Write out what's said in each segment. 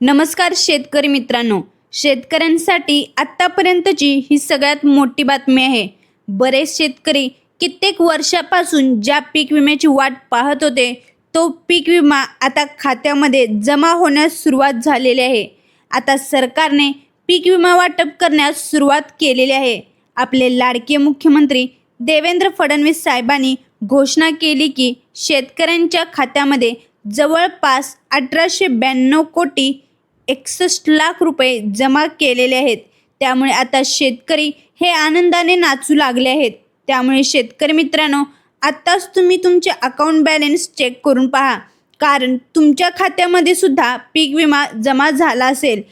नमस्कार शेतकरी मित्रांनो. शेतकऱ्यांसाठी आत्तापर्यंतची ही सगळ्यात मोठी बातमी आहे. बरेच शेतकरी कित्येक वर्षापासून ज्या पीक विम्याची वाट पाहत होते तो पीक विमा आता खात्यामध्ये जमा होण्यास सुरुवात झालेली आहे. आता सरकारने पीक विमा वाटप करण्यास सुरुवात केलेली आहे. आपले लाडके मुख्यमंत्री देवेंद्र फडणवीस साहेबांनी घोषणा केली की शेतकऱ्यांच्या खात्यामध्ये जवळपास अठराशे ब्याण्णव कोटी एकसष्ट लाख रुपये जमा केलेले आहेत. त्यामुळे आता शेतकरी हे आनंदाने नाचू लागले आहेत. त्यामुळे शेतकरी मित्रांनो आत्ताच तुम्ही तुमचे अकाउंट बॅलन्स चेक करून पहा. कारण तुमच्या खात्यामध्ये सुद्धा पीक विमा जमा झाला असेल.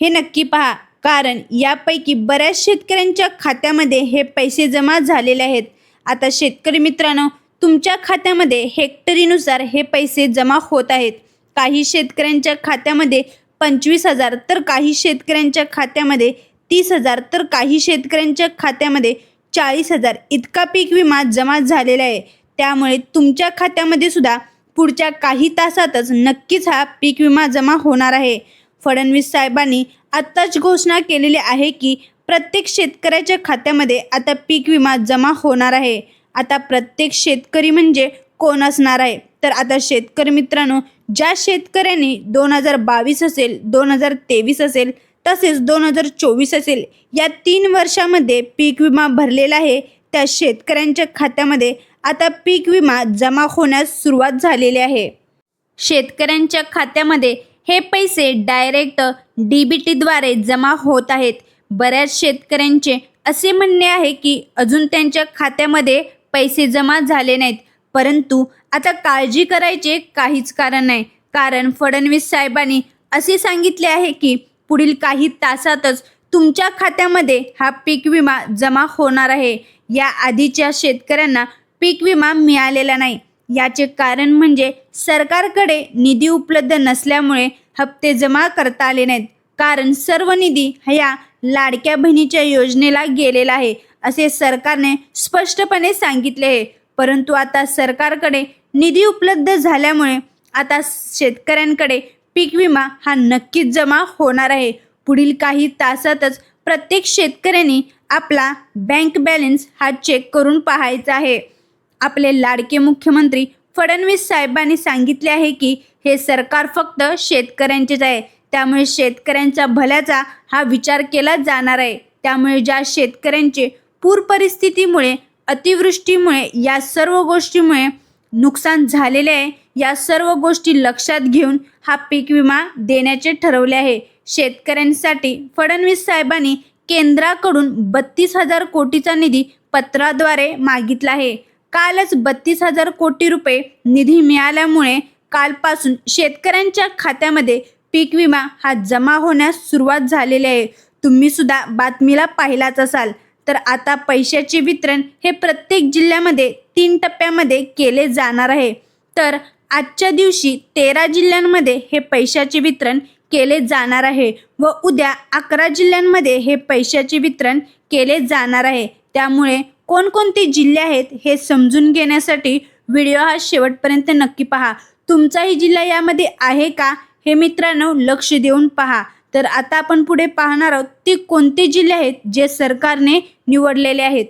हे नक्की पहा. कारण यापैकी बऱ्याच शेतकऱ्यांच्या खात्यामध्ये हे पैसे जमा झालेले आहेत. आता शेतकरी मित्रांनो तुमच्या खात्यामध्ये हेक्टरीनुसार हे पैसे जमा होत आहेत. काही शेतकऱ्यांच्या खात्यामध्ये पंचवीस हजार तर काही शेतकऱ्यांच्या खात्यामध्ये तीस हजार तर काही शेतकऱ्यांच्या खात्यामध्ये चाळीस हजार. इतका पीक विमा जमा झालेला आहे. त्यामुळे तुमच्या खात्यामध्ये सुद्धा पुढच्या काही तासातच नक्कीच हा पीक विमा जमा होणार आहे. फडणवीस साहेबांनी आत्ताच घोषणा केलेली आहे की प्रत्येक शेतकऱ्याच्या खात्यामध्ये आता पीक विमा जमा होणार आहे. आता प्रत्येक शेतकरी म्हणजे कोण असणार आहे? तर आता शेतकरी मित्रांनो ज्या शेतकऱ्यांनी दोन हजार बावीस असेल दोन हजार तेवीस असेल तसेच दोन हजार चोवीस असेल या तीन वर्षामध्ये पीक विमा भरलेला आहे. त्या शेतकऱ्यांच्या खात्यामध्ये आता पीक विमा जमा होण्यास सुरुवात झालेली आहे. शेतकऱ्यांच्या खात्यामध्ये हे पैसे डायरेक्ट डी बी टीद्वारे जमा होत आहेत. बऱ्याच शेतकऱ्यांचे असे म्हणणे आहे की अजून त्यांच्या खात्यामध्ये पैसे जमा झाले नाहीत. परंतु आता काळजी करायचे काहीच कारण नाही. कारण फडणवीस साहेबांनी असे सांगितले आहे की पुढील काही तासातच तुमच्या खात्यामध्ये हा पीक विमा जमा होणार आहे. या आधीच्या शेतकऱ्यांना पीक विमा मिळालेला नाही. याचे कारण म्हणजे सरकारकडे निधी उपलब्ध नसल्यामुळे हप्ते जमा करता आले नाहीत. कारण सर्व निधी ह्या लाडक्या बहिणीच्या योजनेला गेलेला आहे असे सरकारने स्पष्टपणे सांगितले आहे. परंतु आता सरकारकडे निधी उपलब्ध झाल्यामुळे आता शेतकऱ्यांकडे पीक विमा हा नक्कीच जमा होणार आहे. पुढील काही तासातच प्रत्येक शेतकऱ्यांनी आपला बँक बॅलन्स हा चेक करून पाहायचा आहे. आपले लाडके मुख्यमंत्री फडणवीस साहेबांनी सांगितले आहे की हे सरकार फक्त शेतकऱ्यांचेच आहे. त्यामुळे शेतकऱ्यांच्या भल्याचा हा विचार केला जाणार आहे. त्यामुळे ज्या शेतकऱ्यांचे पूर परिस्थितीमुळे अतिवृष्टीमुळे या सर्व गोष्टीमुळे नुकसान झालेले आहे. या सर्व गोष्टी लक्षात घेऊन हा पीक विमा देण्याचे ठरवले आहे. शेतकऱ्यांसाठी फडणवीस साहेबांनी केंद्राकडून बत्तीस हजार कोटीचा निधी पत्राद्वारे मागितला आहे. कालच बत्तीस हजार कोटी रुपये निधी मिळाल्यामुळे कालपासून शेतकऱ्यांच्या खात्यामध्ये पीक विमा हा जमा होण्यास सुरुवात झालेली आहे. तुम्ही सुद्धा बातमीला पाहिलाच असाल. तर आता पैशाचे वितरण हे प्रत्येक जिल्ह्यामध्ये तीन टप्प्यामध्ये केले जाणार आहे. तर आजच्या दिवशी तेरा जिल्ह्यांमध्ये हे पैशाचे वितरण केले जाणार आहे व उद्या अकरा जिल्ह्यांमध्ये हे पैशाचे वितरण केले जाणार आहे. त्यामुळे कोणकोणते जिल्हे आहेत हे समजून घेण्यासाठी व्हिडिओ हा शेवटपर्यंत नक्की पहा. तुमचाही जिल्हा यामध्ये आहे का हे मित्रांनो लक्ष देऊन पहा. तर आता आपण पुढे पाहणार आहोत ती कोणते जिल्हे आहेत जे सरकारने निवडलेले आहेत?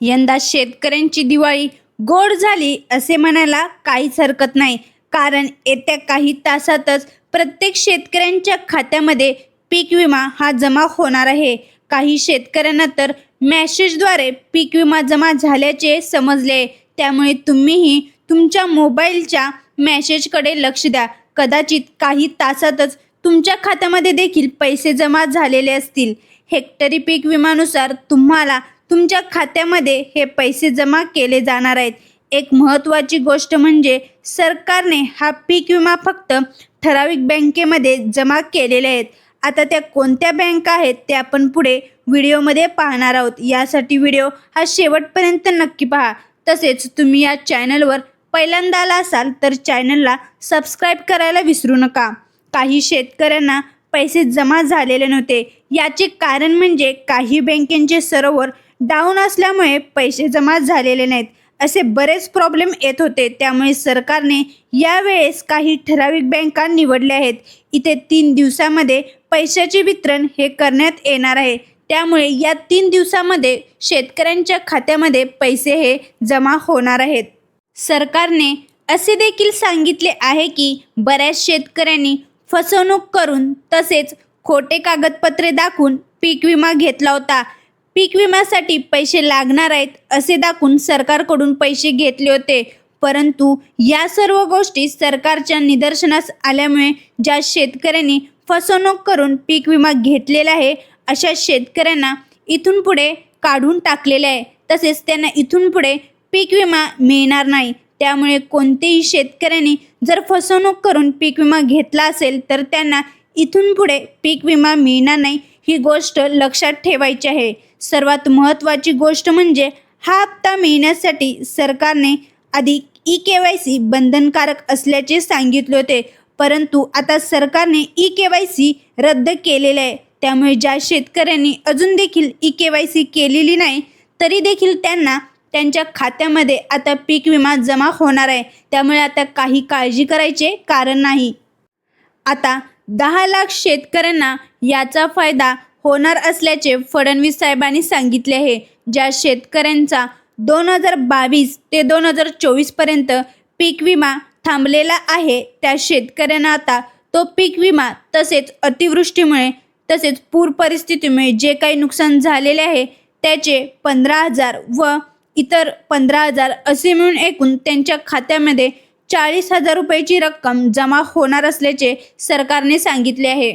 यंदा शेतकऱ्यांची दिवाळी गोड झाली असे म्हणायला काहीच हरकत नाही. कारण येत्या काही तासातच प्रत्येक शेतकऱ्यांच्या खात्यामध्ये पीक विमा हा जमा होणार आहे. काही शेतकऱ्यांना तर मॅसेजद्वारे पीक विमा जमा झाल्याचे समजले. त्यामुळे तुम्हीही तुमच्या मोबाईलच्या मॅसेजकडे लक्ष द्या. कदाचित काही तासातच तुमच्या खात्यामध्ये देखील पैसे जमा झालेले असतील. हेक्टरी पीक विमानुसार तुम्हाला तुमच्या खात्यामध्ये हे पैसे जमा केले जाणार आहेत. एक महत्त्वाची गोष्ट म्हणजे सरकारने हा पीक विमा फक्त ठराविक बँकेमध्ये जमा केलेले आहेत. आता त्या कोणत्या बँका आहेत ते आपण पुढे व्हिडिओमध्ये पाहणार आहोत. यासाठी व्हिडिओ हा शेवटपर्यंत नक्की पहा. तसेच तुम्ही या चॅनलवर पहिल्यांदा आला असाल तर चॅनलला सबस्क्राईब करायला विसरू नका. काही शेतकऱ्यांना पैसे जमा झालेले नव्हते. याचे कारण म्हणजे काही बँकेंचे सरोवर डाऊन असल्यामुळे पैसे जमा झालेले नाहीत असे बरेच प्रॉब्लेम येत होते. त्यामुळे सरकारने यावेळेस काही ठराविक बँका निवडल्या आहेत. इथे तीन दिवसामध्ये पैशाचे वितरण हे करण्यात येणार आहे. त्यामुळे या तीन दिवसामध्ये शेतकऱ्यांच्या खात्यामध्ये पैसे हे जमा होणार आहेत. सरकारने असे देखील सांगितले आहे की बऱ्याच शेतकऱ्यांनी फसवणूक करून तसेच खोटे कागदपत्रे दाखवून पीक विमा घेतला होता. पीक विम्यासाठी पैसे लागणार आहेत असे दाखवून सरकारकडून पैसे घेतले होते. परंतु या सर्व गोष्टी सरकारच्या निदर्शनास आल्यामुळे ज्या शेतकऱ्यांनी फसवणूक करून पीक विमा घेतलेला आहे अशा शेतकऱ्यांना इथून पुढे काढून टाकलेले आहे. तसेच त्यांना इथून पुढे पीक विमा मिळणार नाही. त्यामुळे कोणतेही शेतकऱ्यांनी जर फसवणूक करून पीक विमा घेतला असेल तर त्यांना इथून पुढे पीक विमा मिळणार नाही ही गोष्ट लक्षात ठेवायची आहे. सर्वात महत्त्वाची गोष्ट म्हणजे हा हप्ता मिळण्यासाठी सरकारने आधी ई के वाय सी बंधनकारक असल्याचे सांगितले होते. परंतु आता सरकारने ई के वाय सी रद्द केलेले आहे. त्यामुळे ज्या शेतकऱ्यांनी अजून देखील ई के वाय सी केलेली नाही तरी देखील त्यांना त्यांच्या खात्यामध्ये आता पीक विमा जमा होणार आहे. त्यामुळे आता काही काळजी करायचे कारण नाही. आता दहा लाख शेतकऱ्यांना याचा फायदा होणार असल्याचे फडणवीस साहेबांनी सांगितले आहे. ज्या शेतकऱ्यांचा दोन हजार बावीस ते दोन हजार चोवीसपर्यंत पीक विमा थांबलेला आहे त्या शेतकऱ्यांना आता तो पीक विमा तसेच अतिवृष्टीमुळे तसेच पूर परिस्थितीमुळे जे काही नुकसान झालेले आहे त्याचे पंधरा हजार व इतर पंधरा हजार असे मिळून एकूण त्यांच्या खात्यामध्ये चाळीस हजार रुपयाची रक्कम जमा होणार असल्याचे सरकारने सांगितले आहे.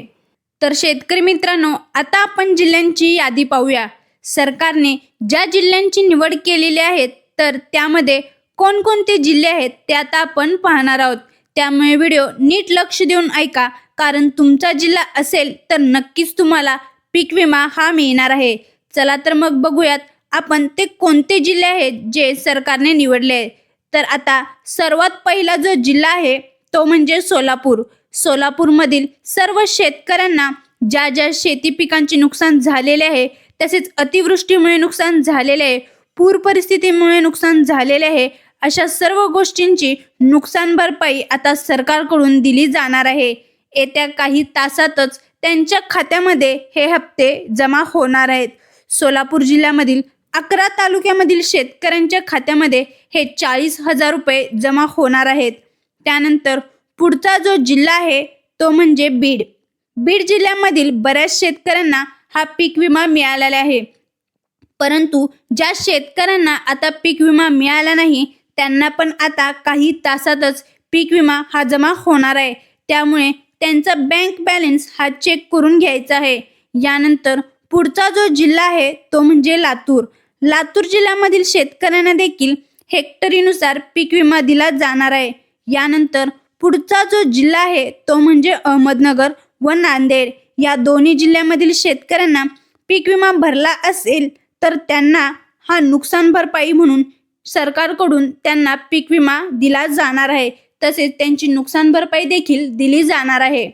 तर शेतकरी मित्रांनो आता आपण जिल्ह्यांची यादी पाहूया. सरकारने ज्या जिल्ह्यांची निवड केलेली आहे तर त्यामध्ये कोणकोणते जिल्हे आहेत ते आता आपण पाहणार आहोत. त्यामुळे व्हिडिओ नीट लक्ष देऊन ऐका कारण तुमचा जिल्हा असेल तर नक्कीच तुम्हाला पीक विमा हा मिळणार आहे. चला तर मग बघूयात आपण ते कोणते जिल्हे आहेत जे सरकारने निवडले आहेत? तर आता सर्वात पहिला जो जिल्हा आहे तो म्हणजे सोलापूर. सोलापूरमधील सर्व शेतकऱ्यांना ज्या ज्या शेती पिकांचे नुकसान झालेले आहे तसेच अतिवृष्टीमुळे नुकसान झालेले आहे पूर परिस्थितीमुळे नुकसान झालेले आहे अशा सर्व गोष्टींची नुकसान भरपाई आता सरकारकडून दिली जाणार आहे. येत्या काही तासातच त्यांच्या खात्यामध्ये हे हप्ते जमा होणार आहेत. सोलापूर जिल्ह्यामधील अकरा तालुक्यामधील शेतकऱ्यांच्या खात्यामध्ये हे चाळीस हजार रुपये जमा होणार आहेत. त्यानंतर पुढचा जो जिल्हा आहे तो म्हणजे बीड. बीड जिल्ह्यामधील बऱ्याच शेतकऱ्यांना हा पीक विमा मिळालेला आहे. परंतु ज्या शेतकऱ्यांना आता पीक विमा मिळाला नाही त्यांना पण आता काही तासातच पीक विमा हा जमा होणार आहे. त्यामुळे त्यांचा बँक बॅलन्स हा चेक करून घ्यायचा आहे. यानंतर पुढचा जो जिल्हा आहे तो म्हणजे लातूर. लातूर जिल्ह्यामधील शेतकऱ्यांना देखील हेक्टरीनुसार पीक विमा दिला जाणार आहे. यानंतर पुढचा जो जिल्हा आहे तो म्हणजे अहमदनगर व नांदेड. या दोन्ही जिल्ह्यामधील शेतकऱ्यांना पीक विमा भरला असेल तर त्यांना हा नुकसान भरपाई म्हणून सरकारकडून त्यांना पीक विमा दिला जाणार आहे. तसेच त्यांची नुकसान भरपाई देखील दिली जाणार आहे.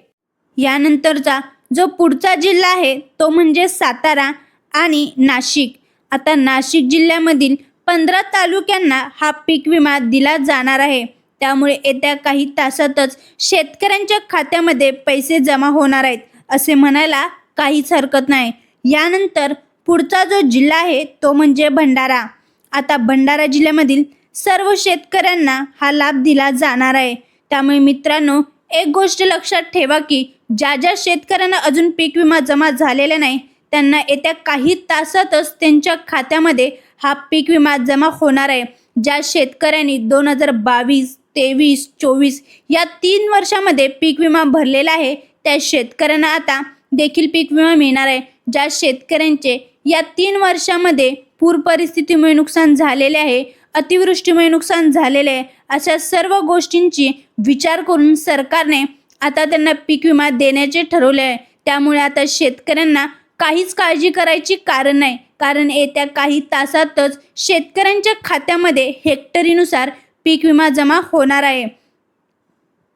यानंतरचा जो पुढचा जिल्हा आहे तो म्हणजे सातारा आणि नाशिक. आता नाशिक जिल्ह्यामधील पंधरा तालुक्यांना हा पीक विमा दिला जाणार आहे. त्यामुळे येत्या काही तासातच शेतकऱ्यांच्या खात्यामध्ये पैसे जमा होणार आहेत असे म्हणायला काहीच हरकत नाही. यानंतर पुढचा जो जिल्हा आहे तो म्हणजे भंडारा. आता भंडारा जिल्ह्यामधील सर्व शेतकऱ्यांना हा लाभ दिला जाणार आहे. त्यामुळे मित्रांनो एक गोष्ट लक्षात ठेवा की ज्या ज्या शेतकऱ्यांना अजून पीक विमा जमा झालेला नाही त्यांना येत्या काही तासातच त्यांच्या खात्यामध्ये हा पीक विमा जमा होणार आहे. ज्या शेतकऱ्यांनी दोन हजार बावीस तेवीस चोवीस या तीन वर्षामध्ये पीक विमा भरलेला आहे त्या शेतकऱ्यांना आता देखील पीक विमा मिळणार आहे. ज्या शेतकऱ्यांचे या तीन वर्षामध्ये पूर परिस्थितीमुळे नुकसान झालेले आहे अतिवृष्टीमुळे नुकसान झालेले आहे. अशा सर्व गोष्टींची विचार करून सरकारने आता त्यांना पीक विमा देण्याचे ठरवले आहे. त्यामुळे आता शेतकऱ्यांना काहीच काळजी करायची कारण नाही. कारण येत्या काही तासातच शेतकऱ्यांच्या खात्यामध्ये हेक्टरीनुसार पीक विमा जमा होणार आहे.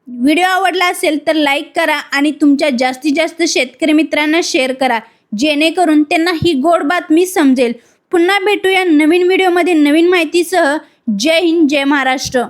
व्हिडिओ आवडला असेल तर लाईक करा आणि तुमच्या जास्तीत जास्त शेतकरी मित्रांना शेअर करा. जेणेकरून त्यांना ही गोड बातमी समजेल. पुन्हा भेटूया नवीन व्हिडिओमध्ये नवीन माहितीसह. जय हिंद जय महाराष्ट्र.